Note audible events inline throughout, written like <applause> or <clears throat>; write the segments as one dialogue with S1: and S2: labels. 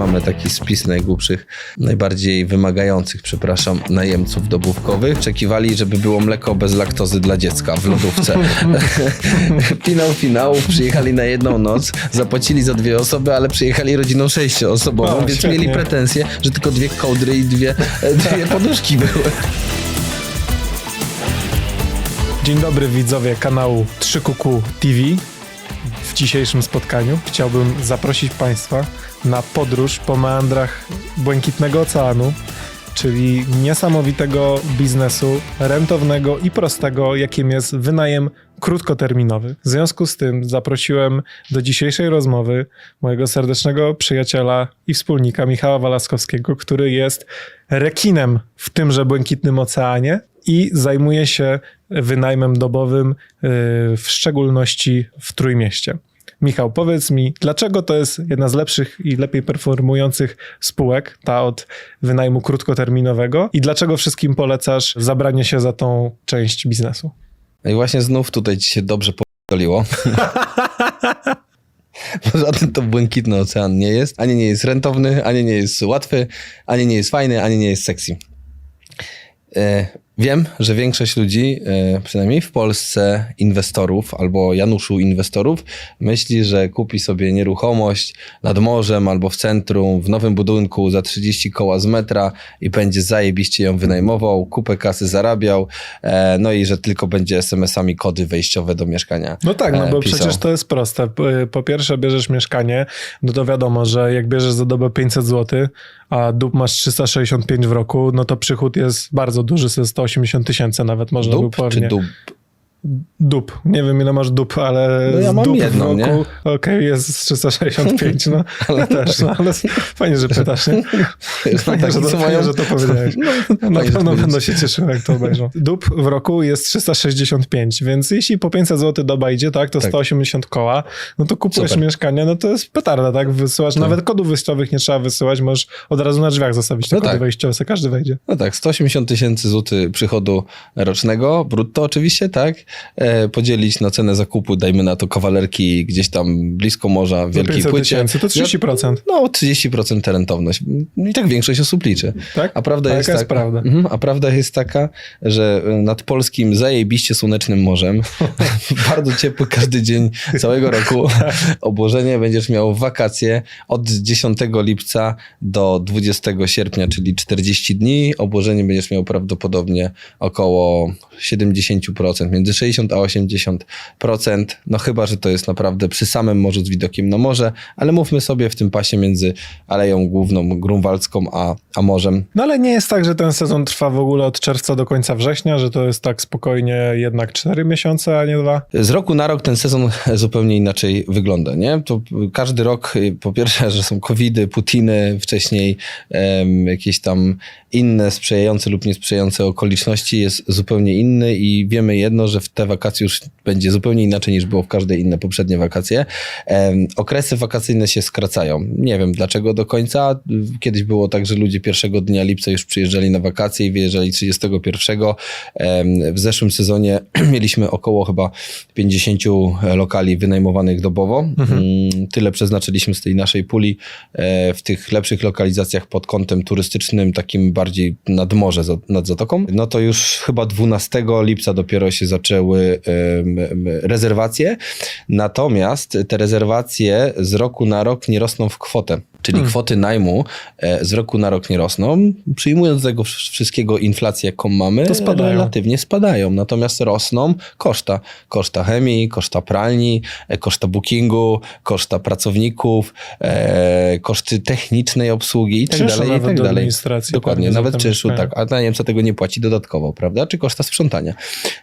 S1: mamy taki spis najgłupszych, najbardziej wymagających, przepraszam, najemców dobówkowych. Oczekiwali, żeby było mleko bez laktozy dla dziecka w lodówce. <laughs> Finał finałów, przyjechali na jedną noc, zapłacili za dwie osoby, ale przyjechali rodziną sześcioosobową,
S2: O,
S1: więc
S2: świetnie.
S1: mieli pretensje, że tylko dwie kołdry i dwie, dwie poduszki były.
S2: Dzień dobry widzowie kanału 3QQ TV. W dzisiejszym spotkaniu chciałbym zaprosić Państwa na podróż po meandrach Błękitnego Oceanu, czyli niesamowitego biznesu, rentownego i prostego, jakim jest wynajem krótkoterminowy. W związku z tym zaprosiłem do dzisiejszej rozmowy mojego serdecznego przyjaciela i wspólnika Michała Walaskowskiego, który jest rekinem w tymże Błękitnym Oceanie i zajmuje się wynajmem dobowym, yy, w szczególności w Trójmieście. Michał, powiedz mi, dlaczego to jest jedna z lepszych i lepiej performujących spółek, ta od wynajmu krótkoterminowego i dlaczego wszystkim polecasz zabranie się za tą część biznesu?
S1: No i właśnie znów tutaj ci się dobrze podoliło. <laughs> Bo żaden to błękitny ocean nie jest. Ani nie jest rentowny, ani nie jest łatwy, ani nie jest fajny, ani nie jest sexy. E, Wiem, że większość ludzi, e, przynajmniej w Polsce, inwestorów albo Januszu inwestorów, myśli, że kupi sobie nieruchomość nad morzem albo w centrum, w nowym budynku za 30 koła z metra i będzie zajebiście ją wynajmował, kupę kasy zarabiał, e, no i że tylko będzie SMS-ami kody wejściowe do mieszkania.
S2: No tak, no
S1: e,
S2: bo
S1: pisał.
S2: przecież to jest proste. Po pierwsze, bierzesz mieszkanie, no to wiadomo, że jak bierzesz za dobę 500 zł, a dup masz 365 w roku, no to przychód jest bardzo duży, ze 100 80 tysięcy nawet można dób, by
S1: pewnie. Czy dób?
S2: Dób. Nie wiem ile masz dup, ale
S1: No ja
S2: z
S1: mam
S2: dup
S1: jedną,
S2: w
S1: nie?
S2: roku, okej, jest z 365, no <laughs> ale też, no ale fajnie, że pytasz, nie? <laughs> Fajnie,
S1: Tak,
S2: że, to, fajnie, że to powiedziałeś. <laughs> Na
S1: fajnie, że
S2: pewno będą się cieszyły, jak to obejrzą. Dup w roku jest 365, więc jeśli po 500 zł doba idzie, tak, to
S1: Tak.
S2: 180 koła, no to kupujesz
S1: Super.
S2: mieszkanie, no to jest petarda, tak? Wysyłasz, nawet kodów wejściowych nie trzeba wysyłać, możesz od razu na drzwiach zostawić te
S1: No
S2: kody
S1: tak.
S2: wejściowe, każdy wejdzie.
S1: No tak, 180 tysięcy złotych przychodu rocznego, brutto oczywiście, tak? E, podzielić na cenę zakupu, dajmy na to kawalerki gdzieś tam blisko morza, w wielkiej
S2: 500
S1: płycie.
S2: tysięcy, to 30%.
S1: No, 30% rentowność. I tak większość osób liczy.
S2: Tak?
S1: A prawda
S2: A
S1: jest
S2: jaka jest
S1: taka,
S2: prawda?
S1: Mhm, a prawda jest taka, że y, nad polskim zajebiście słonecznym morzem, <laughs> bardzo ciepły każdy dzień całego roku, <laughs> obłożenie będziesz miał w wakacje od 10 lipca do 20 sierpnia, czyli 40 dni. Obłożenie będziesz miał prawdopodobnie około 70%, między 60 a 80%. No chyba, że to jest naprawdę przy samym morzu z widokiem na morze, ale mówmy sobie w tym pasie między Aleją Główną Grunwaldzką a, a morzem.
S2: No ale nie jest tak, że ten sezon trwa w ogóle od czerwca do końca września, że to jest tak spokojnie jednak 4 miesiące, a nie dwa.
S1: Z roku na rok ten sezon <laughs> zupełnie inaczej wygląda, nie? To każdy rok, po pierwsze, że są covidy, Putiny, wcześniej em, jakieś tam inne sprzyjające lub niesprzyjające okoliczności jest zupełnie inny i wiemy jedno, że w te wakacje już będzie zupełnie inaczej niż było w każde inne poprzednie wakacje. Okresy wakacyjne się skracają. Nie wiem dlaczego do końca. Kiedyś było tak, że ludzie pierwszego dnia lipca już przyjeżdżali na wakacje i wyjeżdżali 31. Em, W zeszłym sezonie <clears throat> mieliśmy około chyba 50 lokali wynajmowanych dobowo. Mm, Tyle przeznaczyliśmy z tej naszej puli e, w tych lepszych lokalizacjach pod kątem turystycznym, takim bardziej nad morze, nad zatoką. No to już chyba 12 lipca dopiero się zaczęły rezerwacje. Natomiast te rezerwacje z roku na rok nie rosną w kwotę. Czyli kwoty najmu e, z roku na rok nie rosną. Przyjmując tego wsz- wszystkiego inflację, jaką mamy,
S2: To spadają.
S1: relatywnie spadają. Natomiast rosną koszta. Koszta chemii, koszta pralni, e, koszta bookingu, koszta pracowników, e, koszty technicznej obsługi i tak dalej, i tak dalej. Dokładnie,
S2: za
S1: nawet czynszu, tak. A najemca tego nie płaci dodatkowo, prawda? Czy koszta sprzątania.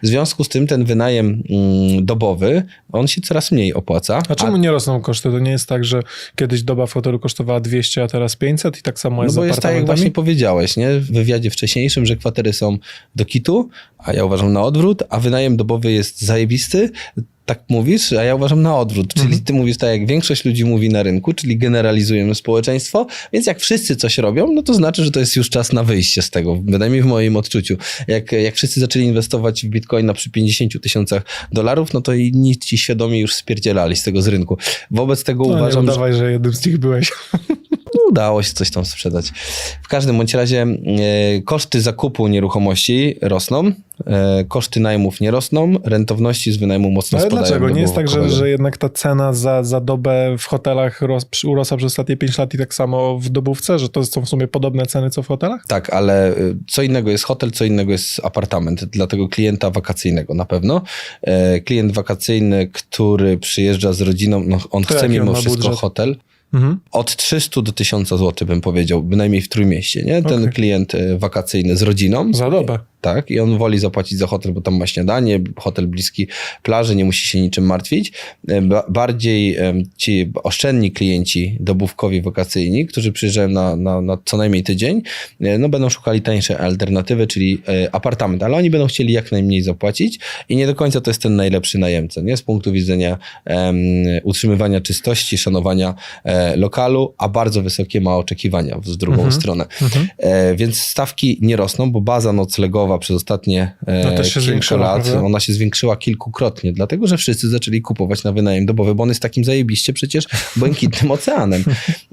S1: W związku z tym ten wynajem mm, dobowy, on się coraz mniej opłaca.
S2: A czemu nie rosną koszty? To nie jest tak, że kiedyś doba w hotelu kosztowała 200, a teraz 500 i tak samo
S1: No
S2: jest
S1: bo
S2: z
S1: jest tak, jak właśnie powiedziałeś, nie? W wywiadzie wcześniejszym, że kwatery są do kitu, a ja uważam na odwrót, a wynajem dobowy jest zajebisty. Tak mówisz, a ja uważam na odwrót. Czyli
S2: Mhm.
S1: ty mówisz tak, jak większość ludzi mówi na rynku, czyli generalizujemy społeczeństwo, więc jak wszyscy coś robią, no to znaczy, że to jest już czas na wyjście z tego. Bynajmniej w moim odczuciu. Jak, jak wszyscy zaczęli inwestować w bitcoina przy 50 tysiącach dolarów, no to inni ci świadomi już spierdzielali z tego z rynku. Wobec tego
S2: No,
S1: uważam,
S2: nie
S1: że
S2: udawaj, że jednym z nich byłeś. <laughs>
S1: udało się coś tam sprzedać. W każdym bądź razie e, koszty zakupu nieruchomości rosną, e, koszty najmów nie rosną, rentowności z wynajmu mocno
S2: Ale
S1: spadają.
S2: dlaczego? Nie jest tak, że, że jednak ta cena za, za dobę w hotelach ros, urosła przez ostatnie 5 lat i tak samo w dobówce, że to są w sumie podobne ceny co w hotelach?
S1: Tak, ale y, co innego jest hotel, co innego jest apartament. Dla tego klienta wakacyjnego na pewno. E, Klient wakacyjny, który przyjeżdża z rodziną, no on
S2: To
S1: chce
S2: on
S1: mimo
S2: ma
S1: wszystko
S2: budżet?
S1: hotel.
S2: Mhm.
S1: Od 300 do 1000 zł bym powiedział, bynajmniej w Trójmieście, nie? Ten
S2: Okej.
S1: klient e, wakacyjny z rodziną.
S2: Za dobę.
S1: Tak, i on woli zapłacić za hotel, bo tam ma śniadanie, hotel bliski plaży, nie musi się niczym martwić. E, ba- Bardziej ci oszczędni klienci dobówkowi wakacyjni, którzy przyjeżdżają na, na, na co najmniej tydzień, e, no będą szukali tańsze alternatywy, czyli e, apartament, ale oni będą chcieli jak najmniej zapłacić i nie do końca to jest ten najlepszy najemca, nie? Z punktu widzenia em, utrzymywania czystości, szanowania e, lokalu, a bardzo wysokie ma oczekiwania w drugą
S2: Mhm.
S1: stronę.
S2: Mhm.
S1: E, więc stawki nie rosną, bo baza noclegowa przez ostatnie e,
S2: No też się
S1: kilka lat,
S2: prawda?
S1: ona się zwiększyła kilkukrotnie, dlatego że wszyscy zaczęli kupować na wynajem dobowy, bo on jest takim zajebiście przecież błękitnym oceanem. <laughs>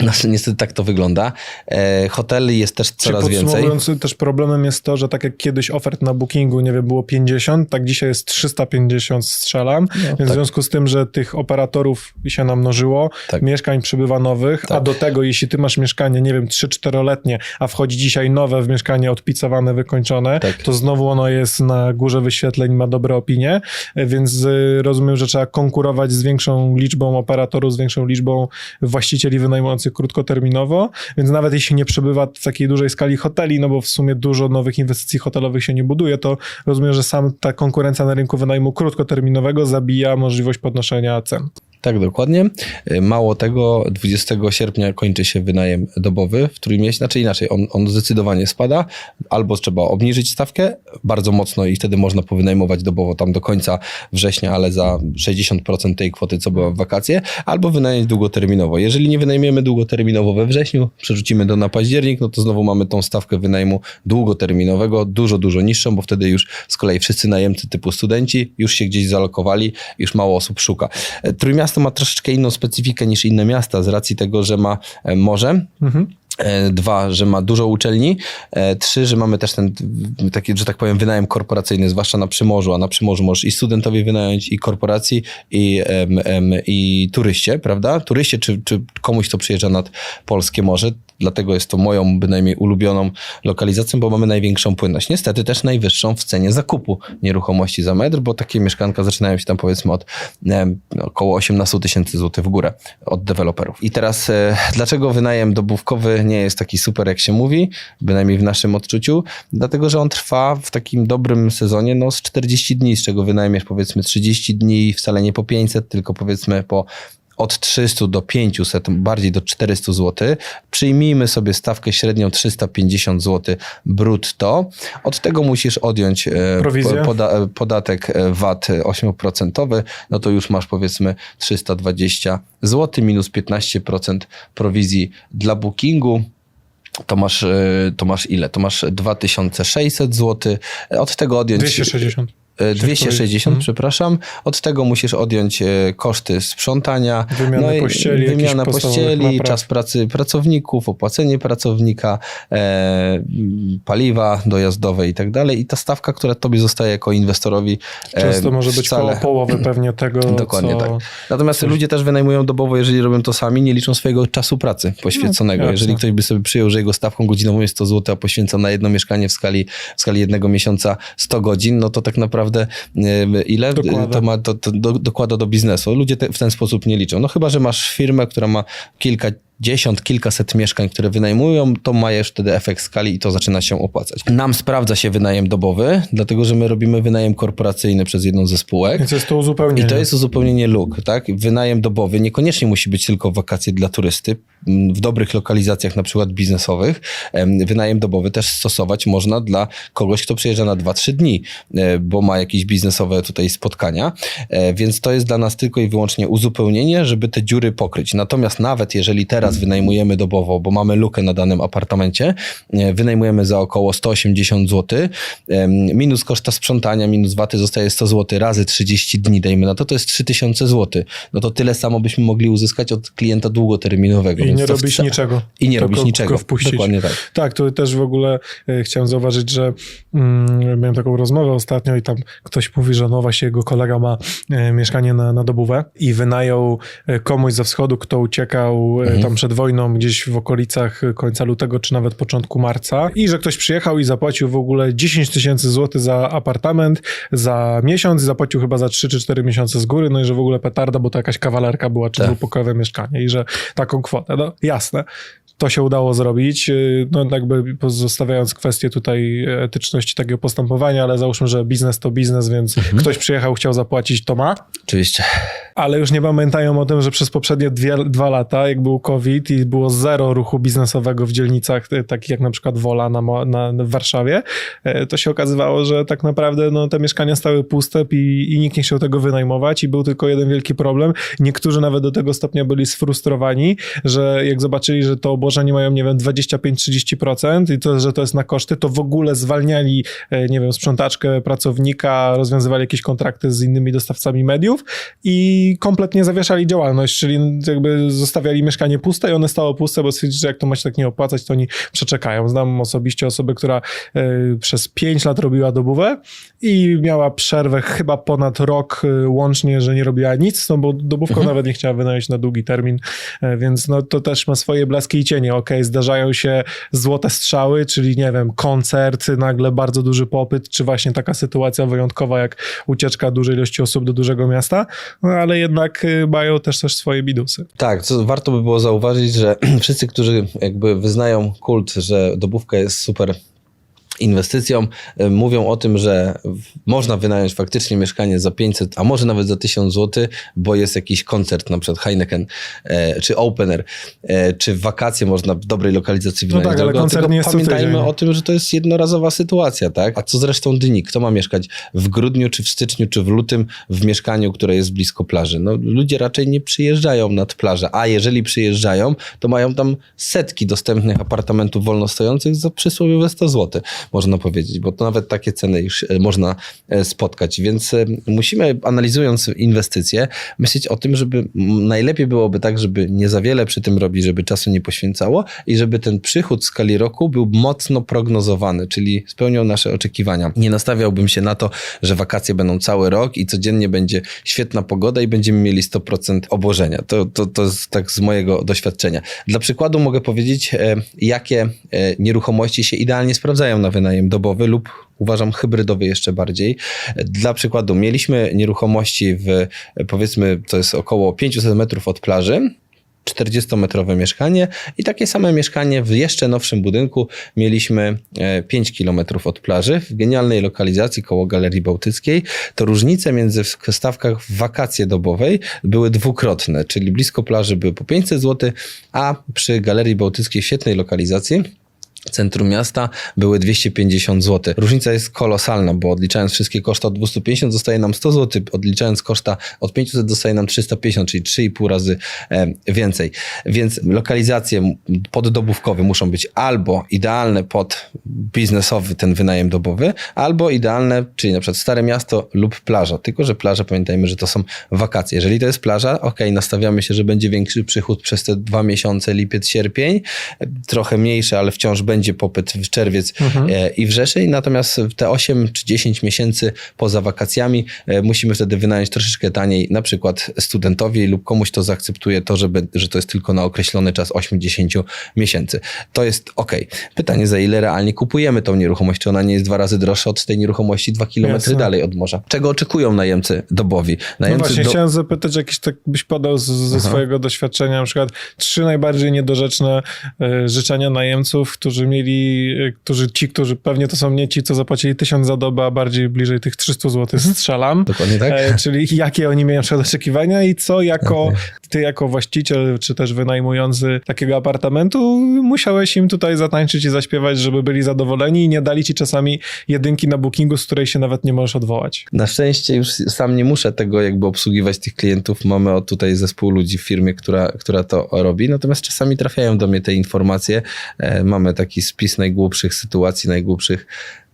S1: E, no, niestety tak to wygląda. E, hoteli jest też coraz więcej.
S2: podsumowując, też problemem jest to, że tak jak kiedyś ofert na bookingu, nie wiem, było 50, tak dzisiaj jest 350 strzelam,
S1: No,
S2: więc
S1: tak.
S2: w związku z tym, że tych operatorów się namnożyło,
S1: Tak.
S2: mieszkań przybywa nowych, a
S1: Tak.
S2: do tego, jeśli ty masz mieszkanie, nie wiem, 3-4-letnie, a wchodzi dzisiaj nowe w mieszkanie odpicowane, wykończone,
S1: Tak.
S2: to znowu ono jest na górze wyświetleń, ma dobre opinie, więc y, rozumiem, że trzeba konkurować z większą liczbą operatorów, z większą liczbą właścicieli wynajmujących krótkoterminowo, więc nawet jeśli nie przebywa w takiej dużej skali hoteli, no bo w sumie dużo nowych inwestycji hotelowych się nie buduje, to rozumiem, że sam ta konkurencja na rynku wynajmu krótkoterminowego zabija możliwość podnoszenia cen.
S1: Tak, dokładnie. E, Mało tego, 20 sierpnia kończy się wynajem dobowy w Trójmieście, znaczy inaczej, on, on zdecydowanie spada, albo trzeba obniżyć stawkę bardzo mocno i wtedy można powynajmować dobowo tam do końca września, ale za 60% tej kwoty, co była w wakacje, albo wynająć długoterminowo. Jeżeli nie wynajmiemy długoterminowo we wrześniu, przerzucimy to na październik, no to znowu mamy tą stawkę wynajmu długoterminowego, dużo, dużo niższą, bo wtedy już z kolei wszyscy najemcy typu studenci już się gdzieś zalokowali, już mało osób szuka. E, Trójmiasto ma troszeczkę inną specyfikę niż inne miasta z racji tego, że ma e, morze,
S2: Mhm.
S1: E, Dwa, że ma dużo uczelni. E, Trzy, że mamy też ten taki, że tak powiem, wynajem korporacyjny, zwłaszcza na Przymorzu, a na Przymorzu możesz i studentowi wynająć, i korporacji, i, em, i turyście, prawda? Turyście, czy, czy komuś, kto przyjeżdża nad Polskie Morze. Dlatego jest to moją bynajmniej ulubioną lokalizacją, bo mamy największą płynność. Niestety też najwyższą w cenie zakupu nieruchomości za metr, bo takie mieszkanka zaczynają się tam powiedzmy od em, około 18 tysięcy złotych w górę od deweloperów. I teraz e, dlaczego wynajem dobówkowy nie jest taki super, jak się mówi, bynajmniej w naszym odczuciu? Dlatego, że on trwa w takim dobrym sezonie no, z 40 dni, z czego wynajem jest powiedzmy 30 dni, wcale nie po 500, tylko powiedzmy po od 300 do 500, bardziej do 400 zł. Przyjmijmy sobie stawkę średnią 350 zł brutto. Od tego musisz odjąć e, poda, e, podatek e, VAT 8%, no to już masz powiedzmy 320 zł minus 15% prowizji dla bookingu. To masz, to masz ile? To masz 2600 zł. Od tego odjąć.
S2: 260.
S1: E, 260,
S2: Mhm.
S1: przepraszam. Od tego musisz odjąć e, koszty sprzątania,
S2: Wymiany
S1: i
S2: pościeli,
S1: wymiana pościeli, czas pracy pracowników, opłacenie pracownika, e, paliwa dojazdowe i tak dalej. I ta stawka, która tobie zostaje jako inwestorowi e,
S2: Często może być
S1: wcale...
S2: koło połowy pewnie <clears throat> tego,
S1: Dokładnie
S2: co...
S1: tak. Natomiast ludzie też wynajmują dobowo, jeżeli robią to sami, nie liczą swojego czasu pracy poświęconego.
S2: No,
S1: jeżeli ktoś by sobie przyjął, że jego stawką godzinową jest 100 zł, a poświęca na jedno mieszkanie w skali, w skali jednego miesiąca 100 godzin, no to tak naprawdę e, ile
S2: Dokłada.
S1: to ma, to, to do, dokłada do biznesu. Ludzie te, w ten sposób nie liczą. No chyba, że masz firmę, która ma kilka dziesiąt, kilkaset mieszkań, które wynajmują, to ma już wtedy efekt skali i to zaczyna się opłacać. Nam sprawdza się wynajem dobowy, dlatego że my robimy wynajem korporacyjny przez jedną ze spółek.
S2: Więc jest to uzupełnienie.
S1: I to jest uzupełnienie luk, tak? Wynajem dobowy niekoniecznie musi być tylko wakacje dla turysty. W dobrych lokalizacjach, na przykład biznesowych, em, wynajem dobowy też stosować można dla kogoś, kto przyjeżdża na 2-3 dni, e, bo ma jakieś biznesowe tutaj spotkania. E, Więc to jest dla nas tylko i wyłącznie uzupełnienie, żeby te dziury pokryć. Natomiast nawet jeżeli teraz teraz wynajmujemy dobowo, bo mamy lukę na danym apartamencie, e, wynajmujemy za około 180 zł, minus koszta sprzątania, minus waty zostaje 100 zł razy 30 dni, dajmy na to, to jest 3000 zł. No to tyle samo byśmy mogli uzyskać od klienta długoterminowego.
S2: I nie robisz
S1: wca-
S2: niczego.
S1: I nie robisz niczego.
S2: wpuścić.
S1: Dokładnie tak.
S2: Tak, to też w ogóle e, chciałem zauważyć, że mm, miałem taką rozmowę ostatnio i tam ktoś mówi, że no właśnie jego kolega ma e, mieszkanie na, na dobówę i wynajął komuś ze wschodu, kto uciekał
S1: Mhm.
S2: tam przed wojną gdzieś w okolicach końca lutego czy nawet początku marca i że ktoś przyjechał i zapłacił w ogóle 10 tysięcy złotych za apartament za miesiąc i zapłacił chyba za 3 czy 4 miesiące z góry, no i że w ogóle petarda, bo to jakaś kawalerka była, czy
S1: Tak.
S2: dwupokojowe mieszkanie i że taką kwotę, no jasne. To się udało zrobić, no jakby pozostawiając kwestię tutaj etyczności takiego postępowania, ale załóżmy, że biznes to biznes, więc
S1: Mhm.
S2: ktoś przyjechał, chciał zapłacić, to ma,
S1: Oczywiście.
S2: Ale już nie pamiętają o tym, że przez poprzednie dwie, dwa lata, jak był COVID i było zero ruchu biznesowego w dzielnicach e, takich jak na przykład Wola na, Mo- na, w Warszawie, e, to się okazywało, że tak naprawdę no, te mieszkania stały puste i, i nikt nie chciał tego wynajmować i był tylko jeden wielki problem. Niektórzy nawet do tego stopnia byli sfrustrowani, że jak zobaczyli, że to obłożenie mają, nie wiem, 25-30% i to, że to jest na koszty, to w ogóle zwalniali, e, nie wiem, sprzątaczkę, pracownika, rozwiązywali jakieś kontrakty z innymi dostawcami mediów i kompletnie zawieszali działalność, czyli jakby zostawiali mieszkanie puste i one stało puste, bo stwierdzili, że jak to ma się tak nie opłacać, to oni przeczekają. Znam osobiście osobę, która e, przez 5 lat robiła dobówę i miała przerwę chyba ponad rok e, łącznie, że nie robiła nic, no bo dobówką nawet nie chciała wynająć na długi termin, e, więc no to też ma swoje blaski i cienie. Okej, zdarzają się złote strzały, czyli nie wiem, koncert, nagle bardzo duży popyt, czy właśnie taka sytuacja wyjątkowa jak ucieczka dużej ilości osób do dużego miasta, no ale jednak y, mają też też swoje bidusy.
S1: Tak, co warto by było zauważyć, że <clears throat> wszyscy, którzy jakby wyznają kult, że dobówka jest super inwestycją, e, mówią o tym, że można wynająć faktycznie mieszkanie za 500, a może nawet za 1000 zł, bo jest jakiś koncert, na przykład Heineken, e, czy Opener, e, czy wakacje można w dobrej lokalizacji
S2: No
S1: wynająć.
S2: tak, ale koncert nie jest
S1: Pamiętajmy o tym, że to jest jednorazowa sytuacja, tak? A co zresztą dni? Kto ma mieszkać w grudniu, czy w styczniu, czy w lutym w mieszkaniu, które jest blisko plaży? No ludzie raczej nie przyjeżdżają nad plażę, a jeżeli przyjeżdżają, to mają tam setki dostępnych apartamentów wolno stojących za przysłowiowe 100 zł, można powiedzieć, bo to nawet takie ceny już e, można e, spotkać, więc e, musimy analizując inwestycje, myśleć o tym, żeby najlepiej byłoby tak, żeby nie za wiele przy tym robić, żeby czasu nie poświęcało i żeby ten przychód w skali roku był mocno prognozowany, czyli spełniał nasze oczekiwania. Nie nastawiałbym się na to, że wakacje będą cały rok i codziennie będzie świetna pogoda i będziemy mieli 100% obłożenia. To, to, to jest tak z mojego doświadczenia. Dla przykładu mogę powiedzieć, jakie nieruchomości się idealnie sprawdzają na wynajem dobowy lub uważam hybrydowy jeszcze bardziej. Dla przykładu mieliśmy nieruchomości w e, powiedzmy to jest około 500 metrów od plaży, 40-metrowe mieszkanie i takie same mieszkanie w jeszcze nowszym budynku mieliśmy e, 5 km od plaży w genialnej lokalizacji koło Galerii Bałtyckiej. To różnice między w stawkach w wakacje dobowej były dwukrotne, czyli blisko plaży były po 500 zł, a przy Galerii Bałtyckiej w świetnej lokalizacji centrum miasta były 250 zł. Różnica jest kolosalna, bo odliczając wszystkie koszta od 250 zostaje nam 100 zł, odliczając koszta od 500 zostaje nam 350, czyli 3,5 razy e, więcej. Więc lokalizacje poddobówkowe muszą być albo idealne pod biznesowy ten wynajem dobowy, albo idealne, czyli na przykład Stare Miasto lub plaża. Tylko, że plaża pamiętajmy, że to są wakacje. Jeżeli to jest plaża, ok, nastawiamy się, że będzie większy przychód przez te dwa miesiące, lipiec, sierpień, e, trochę mniejszy, ale wciąż będzie popyt w czerwiec e, i wrzesień, natomiast te 8 czy 10 miesięcy poza wakacjami e, musimy wtedy wynająć troszeczkę taniej, na przykład studentowi lub komuś, kto zaakceptuje to, żeby, że to jest tylko na określony czas 8-10 miesięcy. To jest ok. Pytanie, za ile realnie kupujemy tą nieruchomość? Czy ona nie jest dwa razy droższa od tej nieruchomości 2 km
S2: Jasne.
S1: dalej od morza? Czego oczekują najemcy dobowi?
S2: No
S1: Najemcy
S2: właśnie,
S1: do...
S2: chciałem zapytać, jakiś tak byś podał z, ze swojego doświadczenia, na przykład trzy najbardziej niedorzeczne e, życzenia najemców, którzy którzy mieli, y, którzy, ci, którzy pewnie to są nie ci, co zapłacili 1000 za dobę, a bardziej bliżej tych 300 zł strzelam.
S1: Dokładnie tak?
S2: E, czyli jakie oni mieli na oczekiwania i co jako
S1: Okej.
S2: Ty jako właściciel, czy też wynajmujący takiego apartamentu musiałeś im tutaj zatańczyć i zaśpiewać, żeby byli zadowoleni i nie dali ci czasami jedynki na bookingu, z której się nawet nie możesz odwołać.
S1: Na szczęście już sam nie muszę tego jakby obsługiwać tych klientów. Mamy tutaj zespół ludzi w firmie, która, która to robi. Natomiast czasami trafiają do mnie te informacje. E, mamy taki spis najgłupszych sytuacji, najgłupszych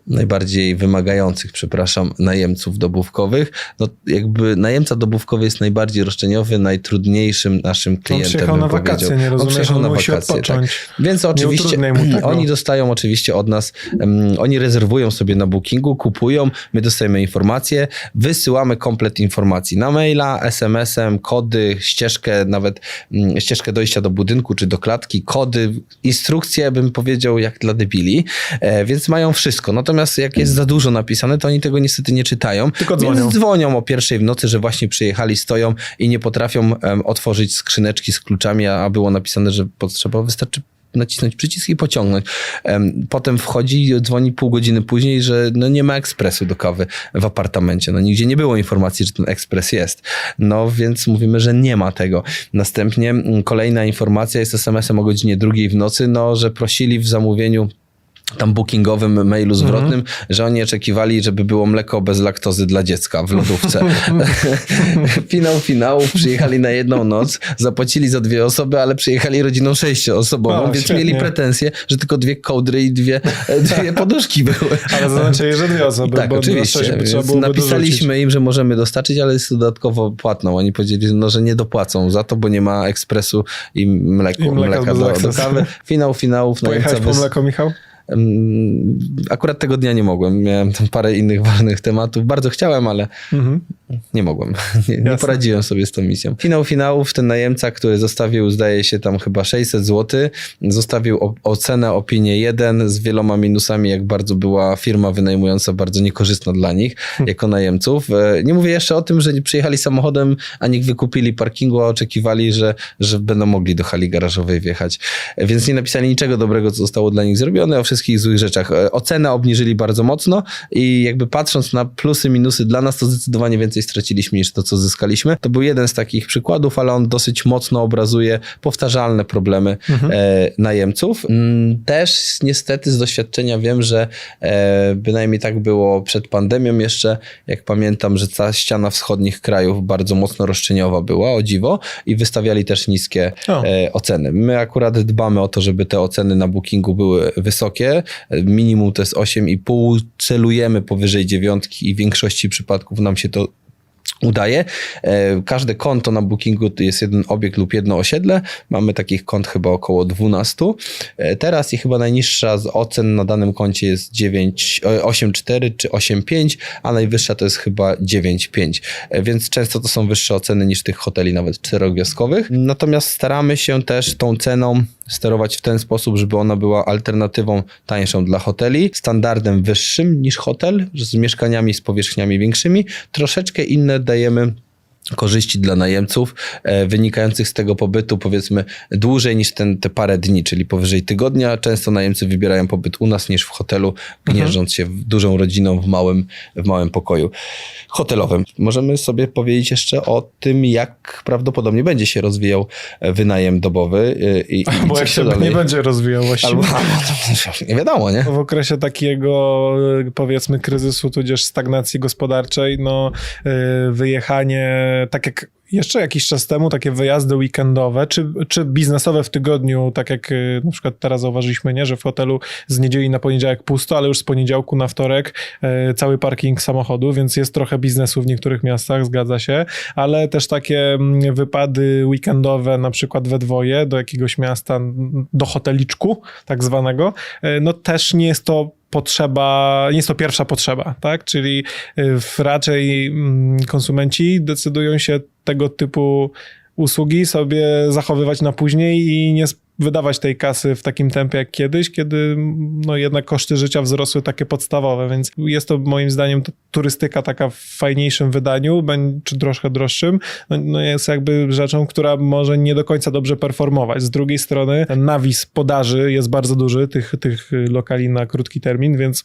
S1: najbardziej wymagających, przepraszam, najemców dobówkowych. No jakby najemca dobówkowy jest najbardziej roszczeniowy, najtrudniejszym naszym
S2: On
S1: klientem.
S2: przyjechał
S1: bym
S2: na wakacje, nie
S1: On
S2: rozumiesz,
S1: przyjechał
S2: on
S1: na
S2: musi
S1: wakacje, tak.
S2: odpocząć.
S1: Więc oczywiście <clears throat> oni dostają oczywiście od nas, um, oni rezerwują sobie na bookingu, kupują, my dostajemy informacje, wysyłamy komplet informacji na maila, SMS-em, kody, ścieżkę, nawet mm, ścieżkę dojścia do budynku czy do klatki, kody, instrukcje, bym powiedział, jak dla debili, e, więc mają wszystko. Natomiast jak jest za dużo napisane, to oni tego niestety nie czytają.
S2: Tylko
S1: Więc
S2: dzwonią.
S1: dzwonią o pierwszej w nocy, że właśnie przyjechali, stoją i nie potrafią em, otworzyć skrzyneczki z kluczami, a, a było napisane, że potrzeba, wystarczy nacisnąć przycisk i pociągnąć. Em, Potem wchodzi i dzwoni pół godziny później, że no nie ma ekspresu do kawy w apartamencie. No nigdzie nie było informacji, że ten ekspres jest. No więc mówimy, że nie ma tego. Następnie mm, kolejna informacja jest SMS-em o godzinie drugiej w nocy, no że prosili w zamówieniu tam bookingowym mailu zwrotnym, że oni oczekiwali, żeby było mleko bez laktozy dla dziecka w lodówce. <laughs> Finał finałów, przyjechali na jedną noc, zapłacili za dwie osoby, ale przyjechali rodziną sześcioosobową,
S2: O,
S1: więc
S2: świetnie.
S1: mieli pretensje, że tylko dwie kołdry i dwie, <laughs> dwie poduszki były.
S2: Ale zaznaczyli, że dwie osoby,
S1: Tak, oczywiście.
S2: byłoby dorzucić.
S1: napisaliśmy im, że możemy dostarczyć, ale jest dodatkowo płatną. Oni powiedzieli, no, że nie dopłacą za to, bo nie ma ekspresu i, mleku,
S2: I mleka
S1: mleka
S2: bez
S1: do, do kawy. Finał finałów.
S2: Pojechałeś
S1: najemca
S2: po mleko, Michał?
S1: Akurat tego dnia nie mogłem. Miałem tam parę innych <laughs> ważnych tematów. Bardzo chciałem, ale
S2: Mhm.
S1: nie mogłem. <laughs> Nie, nie poradziłem sobie z tą misją. Finał finałów, ten najemca, który zostawił, zdaje się, tam chyba 600 zł, zostawił o, ocenę, opinię 1 z wieloma minusami, jak bardzo była firma wynajmująca bardzo niekorzystna dla nich, jako najemców. E, Nie mówię jeszcze o tym, że nie przyjechali samochodem, a nie wykupili parkingu, a oczekiwali, że, że będą mogli do hali garażowej wjechać. E, Więc nie napisali niczego dobrego, co zostało dla nich zrobione, o wszystkich złych rzeczach. E, Ocenę obniżyli bardzo mocno i jakby patrząc na plusy, minusy dla nas, to zdecydowanie więcej straciliśmy niż to, co zyskaliśmy. To był jeden z takich przykładów, ale on dosyć mocno obrazuje powtarzalne problemy e, najemców. Mm, Też niestety z doświadczenia wiem, że e, bynajmniej tak było przed pandemią jeszcze, jak pamiętam, że ta ściana wschodnich krajów bardzo mocno roszczeniowa była, o dziwo, i wystawiali też niskie
S2: O.
S1: oceny. My akurat dbamy o to, żeby te oceny na bookingu były wysokie. Minimum to jest 8,5, celujemy powyżej dziewiątki i w większości przypadków nam się to udaje. E, Każde konto na bookingu to jest jeden obiekt lub jedno osiedle. Mamy takich kont chyba około 12. E, Teraz i chyba najniższa z ocen na danym koncie jest 9, e, 8,4 czy 8,5, a najwyższa to jest chyba 9,5. E, Więc często to są wyższe oceny niż tych hoteli nawet czterogwiazdkowych. Natomiast staramy się też tą ceną sterować w ten sposób, żeby ona była alternatywą tańszą dla hoteli, standardem wyższym niż hotel, z mieszkaniami z powierzchniami większymi. Troszeczkę inne dajemy korzyści dla najemców e, wynikających z tego pobytu powiedzmy dłużej niż ten, te parę dni, czyli powyżej tygodnia. Często najemcy wybierają pobyt u nas niż w hotelu, gnieżdżąc się w dużą rodziną w małym, w małym pokoju hotelowym. Możemy sobie powiedzieć jeszcze o tym, jak prawdopodobnie będzie się rozwijał e, wynajem dobowy e, i, i <laughs>
S2: Bo jak się
S1: dalej.
S2: nie będzie rozwijał właściwie.
S1: Albo, <laughs> nie wiadomo, nie?
S2: W okresie takiego, powiedzmy, kryzysu, tudzież stagnacji gospodarczej, no, wyjechanie, tak jak jeszcze jakiś czas temu, takie wyjazdy weekendowe, czy, czy biznesowe w tygodniu, tak jak y, na przykład teraz zauważyliśmy, nie, że w hotelu z niedzieli na poniedziałek pusto, ale już z poniedziałku na wtorek y, cały parking samochodu, więc jest trochę biznesu w niektórych miastach, zgadza się, ale też takie mm, wypady weekendowe, na przykład we dwoje do jakiegoś miasta, do hoteliczku tak zwanego, y, no też nie jest to potrzeba, nie jest to pierwsza potrzeba, tak? Czyli y, raczej mm, konsumenci decydują się tego typu usługi sobie zachowywać na później i nie wydawać tej kasy w takim tempie jak kiedyś, kiedy no jednak koszty życia wzrosły takie podstawowe, więc jest to moim zdaniem turystyka taka w fajniejszym wydaniu, czy troszkę droższym, no, no jest jakby rzeczą, która może nie do końca dobrze performować. Z drugiej strony nawis podaży jest bardzo duży, tych, tych lokali na krótki termin, więc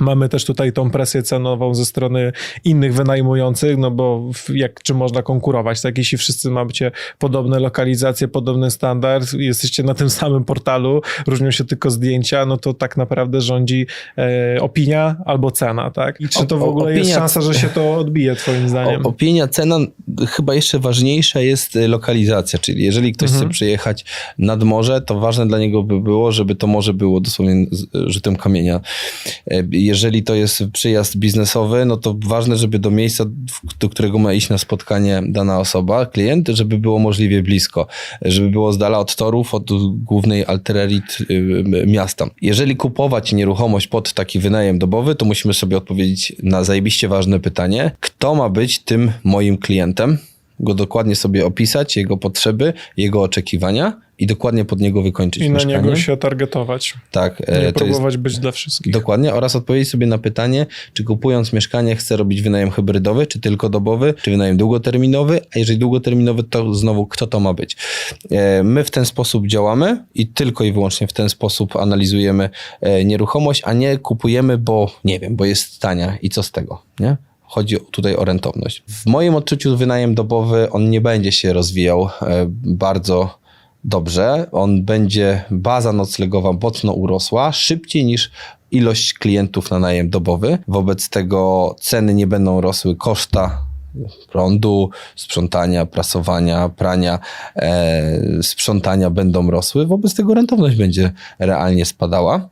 S2: Mamy też tutaj tą presję cenową ze strony innych wynajmujących, no bo jak, czy można konkurować, tak? Jeśli wszyscy macie podobne lokalizacje, podobny standard, jesteście na tym samym portalu, różnią się tylko zdjęcia, no to tak naprawdę rządzi e, opinia albo cena, tak? I czy to w ogóle jest
S1: opinia-
S2: szansa, że się to odbije twoim zdaniem?
S1: Opinia, cena, chyba jeszcze ważniejsza jest y, lokalizacja, czyli jeżeli ktoś
S2: Mhm.
S1: chce przyjechać nad morze, to ważne dla niego by było, żeby to morze było dosłownie rzutem kamienia. Jeżeli to jest przyjazd biznesowy, no to ważne, żeby do miejsca, do którego ma iść na spotkanie dana osoba, klient, żeby było możliwie blisko, żeby było z dala od torów, od głównej arterii y, miasta. Jeżeli kupować nieruchomość pod taki wynajem dobowy, to musimy sobie odpowiedzieć na zajebiście ważne pytanie, kto ma być tym moim klientem, go dokładnie sobie opisać, jego potrzeby, jego oczekiwania i dokładnie pod niego wykończyć
S2: I na
S1: mieszkanie.
S2: niego się targetować.
S1: Tak,
S2: Nie
S1: e, to jest
S2: próbować być dla wszystkich.
S1: Dokładnie, oraz odpowiedzieć sobie na pytanie, czy kupując mieszkanie chcę robić wynajem hybrydowy, czy tylko dobowy, czy wynajem długoterminowy, a jeżeli długoterminowy, to znowu kto to ma być. E, My w ten sposób działamy i tylko i wyłącznie w ten sposób analizujemy e, nieruchomość, a nie kupujemy, bo nie wiem, bo jest tania i co z tego, nie? Chodzi tutaj o rentowność. W moim odczuciu wynajem dobowy, on nie będzie się rozwijał e, bardzo dobrze. On będzie, baza noclegowa mocno urosła, szybciej niż ilość klientów na najem dobowy. Wobec tego ceny nie będą rosły, koszta prądu, sprzątania, prasowania, prania, e, sprzątania będą rosły. Wobec tego rentowność będzie realnie spadała.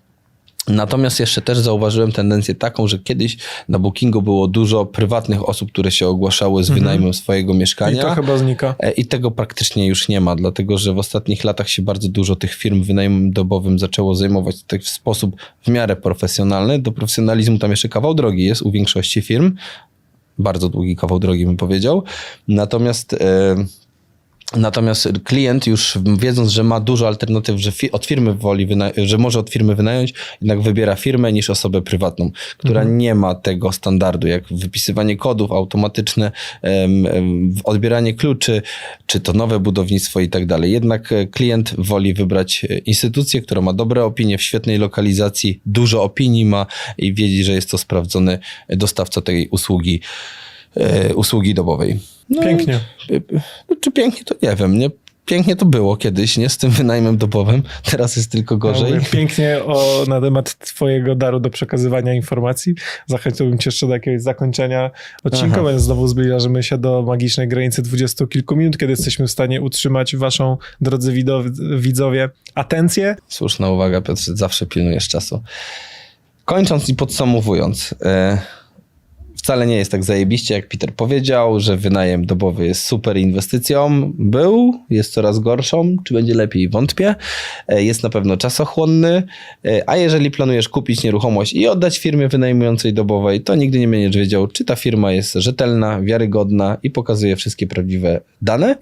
S1: Natomiast jeszcze też zauważyłem tendencję taką, że kiedyś na Bookingu było dużo prywatnych osób, które się ogłaszały z wynajmem swojego mieszkania.
S2: I to chyba znika.
S1: E, I tego praktycznie już nie ma, dlatego że w ostatnich latach się bardzo dużo tych firm wynajmem dobowym zaczęło zajmować tak w sposób w miarę profesjonalny. Do profesjonalizmu tam jeszcze kawał drogi jest u większości firm. Bardzo długi kawał drogi bym powiedział. Natomiast e, Natomiast klient już wiedząc, że ma dużo alternatyw, że fi- od firmy woli, że może od firmy wynająć, jednak wybiera firmę niż osobę prywatną, która nie ma tego standardu, jak wypisywanie kodów automatyczne, em, odbieranie kluczy, czy to nowe budownictwo i tak dalej. Jednak e, klient woli wybrać e, instytucję, która ma dobre opinie, w świetnej lokalizacji, dużo opinii ma i wiedzi, że jest to sprawdzony dostawca tej usługi, e, usługi dobowej. No
S2: Pięknie.
S1: no, czy pięknie to nie wiem, nie? Pięknie to było kiedyś, nie? Z tym wynajmem dobowym. Teraz jest tylko gorzej.
S2: Ja Pięknie o, na temat twojego daru do przekazywania informacji. Zachęciłbym cię jeszcze do jakiegoś zakończenia odcinka,
S1: Aha.
S2: więc znowu zbliżamy się do magicznej granicy dwudziestu kilku minut, kiedy jesteśmy w stanie utrzymać waszą, drodzy widow- widzowie, atencję.
S1: Słuszna uwaga, Piotr, zawsze pilnujesz czasu. Kończąc i podsumowując, e, wcale nie jest tak zajebiście, jak Peter powiedział, że wynajem dobowy jest super inwestycją. Był, jest coraz gorszą. Czy będzie lepiej? Wątpię. E, Jest na pewno czasochłonny, e, a jeżeli planujesz kupić nieruchomość i oddać firmie wynajmującej dobowej, to nigdy nie będziesz wiedział, czy ta firma jest rzetelna, wiarygodna i pokazuje wszystkie prawdziwe dane.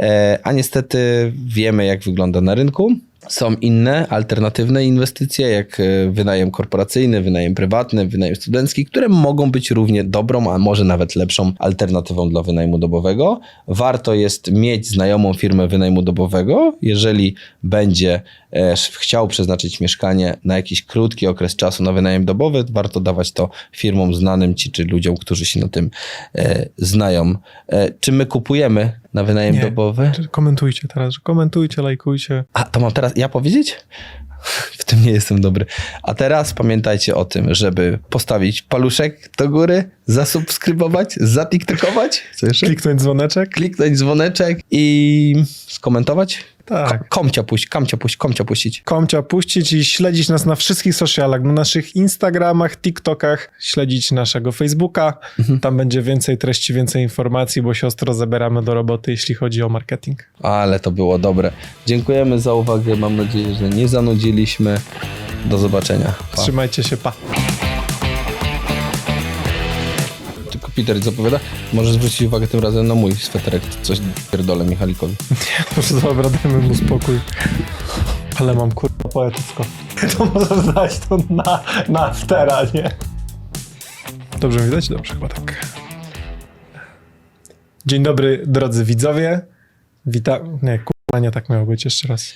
S1: E, A niestety wiemy, jak wygląda na rynku. Są inne, alternatywne inwestycje, jak e, wynajem korporacyjny, wynajem prywatny, wynajem studencki, które mogą być równie dobrą, a może nawet lepszą alternatywą dla wynajmu dobowego. Warto jest mieć znajomą firmę wynajmu dobowego, jeżeli będzie e, chciał przeznaczyć mieszkanie na jakiś krótki okres czasu na wynajem dobowy, warto dawać to firmom znanym ci, czy ludziom, którzy się na tym e, znają. Czy my kupujemy na wynajem
S2: Nie.
S1: dobowy?
S2: Komentujcie teraz, komentujcie, lajkujcie.
S1: A to mam teraz ja powiedzieć? W tym nie jestem dobry. A teraz pamiętajcie o tym, żeby postawić paluszek do góry, zasubskrybować, zatiktokować?
S2: Kliknąć dzwoneczek.
S1: Kliknąć dzwoneczek i skomentować.
S2: Tak.
S1: Komcia puść, kamcia puść, komcia puścić.
S2: komcia puścić i śledzić nas na wszystkich socialach, na naszych Instagramach, TikTokach, śledzić naszego Facebooka. Tam będzie więcej treści, więcej informacji, bo się ostro zabieramy do roboty, jeśli chodzi o marketing.
S1: Ale to było dobre. Dziękujemy za uwagę. Mam nadzieję, że nie zanudziliśmy. Do zobaczenia. Pa.
S2: Trzymajcie się, pa.
S1: Peter zapowiada. Możesz zwrócić uwagę tym razem na mój sweterek. Coś pierdolę Michalikowi. <laughs>
S2: Już dobra, dajmy mu spokój. Ale mam kurwa poetycko. <laughs> To może znać to na, na aftera, nie? Dobrze widać? Dobrze, chyba tak. Dzień dobry, drodzy widzowie. Witam. Nie, kurwa, nie tak miało być jeszcze raz.